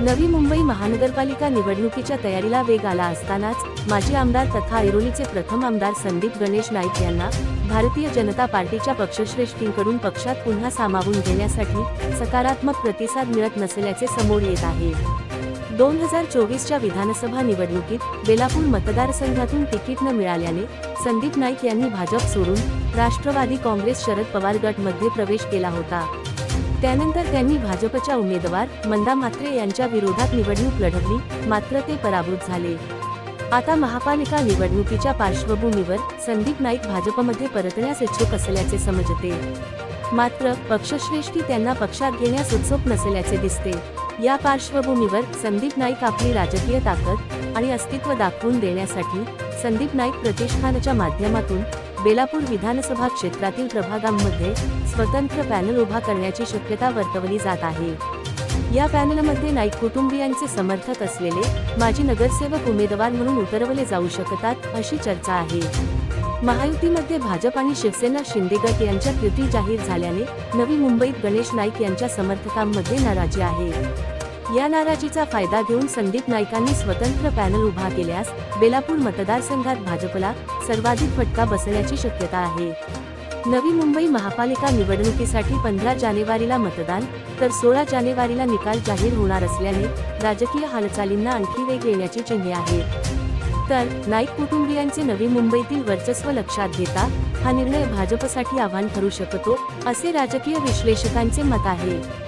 नवी मुंबई महानगरपालिका निवडणुकीच्या तयारीला वेग आला असतानाच माजी आमदार तथा ऐरोलीचे प्रथम आमदार संदीप गणेश नाईक यांना भारतीय जनता पार्टीच्या पक्षश्रेष्ठींकडून पक्षात पुन्हा सामावून घेण्यासाठी सकारात्मक प्रतिसाद मिळत नसल्याचे समोर येत आहे. दोन हजार चोवीसच्या विधानसभा निवडणुकीत बेलापूर मतदारसंघातून तिकीट न मिळाल्याने संदीप नाईक यांनी भाजप सोडून राष्ट्रवादी काँग्रेस शरद पवार गटमध्ये प्रवेश केला होता. त्यानंतर त्यांनी भाजपच्या उमेदवार मंदा म्हात्रे यांच्या विरोधात निवडणूक लढवली मात्र ते पराभूत झाले. आता महापालिका निवडणुकीच्या पार्श्वभूमीवर संदीप नाईक भाजपमध्ये परतण्यास इच्छुक असल्याचे समजते. मात्र पक्षश्रेष्ठी त्यांना पक्षात घेण्यास उत्सुक नसल्याचे दिसते. या पार्श्वभूमीवर संदीप नाईक आपली राजकीय ताकद आणि अस्तित्व दाखवून देण्यासाठी संदीप नाईक प्रतिष्ठानच्या माध्यमातून बेलापूर विधानसभा क्षेत्रातील प्रभागांमध्ये स्वतंत्र पॅनल उभा करण्याची शक्यता वर्तवली जात आहे. या पॅनलमध्ये नाईक कुटुंबियांचे समर्थक असलेले माजी नगरसेवक उमेदवार म्हणून उतरवले जाऊ शकतात अशी चर्चा आहे. महायुतीमध्ये भाजप आणि शिवसेना शिंदेगट यांच्या युती जाहीर झाल्याने नवी मुंबईत गणेश नाईक यांच्या समर्थकांमध्ये नाराजी आहे. या नाराजीचा फायदा घेऊन संदीप नाईकांनी स्वतंत्र पॅनल उभा केल्यास बेलापूर मतदारसंघात भाजपला सर्वाधिक फटका बसण्याची शक्यता आहे. नवी मुंबई महापालिका निवडणुकीसाठी पंधरा जानेवारीला मतदान तर सोळा जानेवारीला निकाल जाहीर होणार असल्याने राजकीय हालचालींना आणखी वेग येण्याची चिन्हे आहेत. तर नाईक कुटुंबियांचे नवी मुंबईतील वर्चस्व लक्षात घेता हा निर्णय भाजपसाठी आव्हान ठरू शकतो असे राजकीय विश्लेषकांचे मत आहे.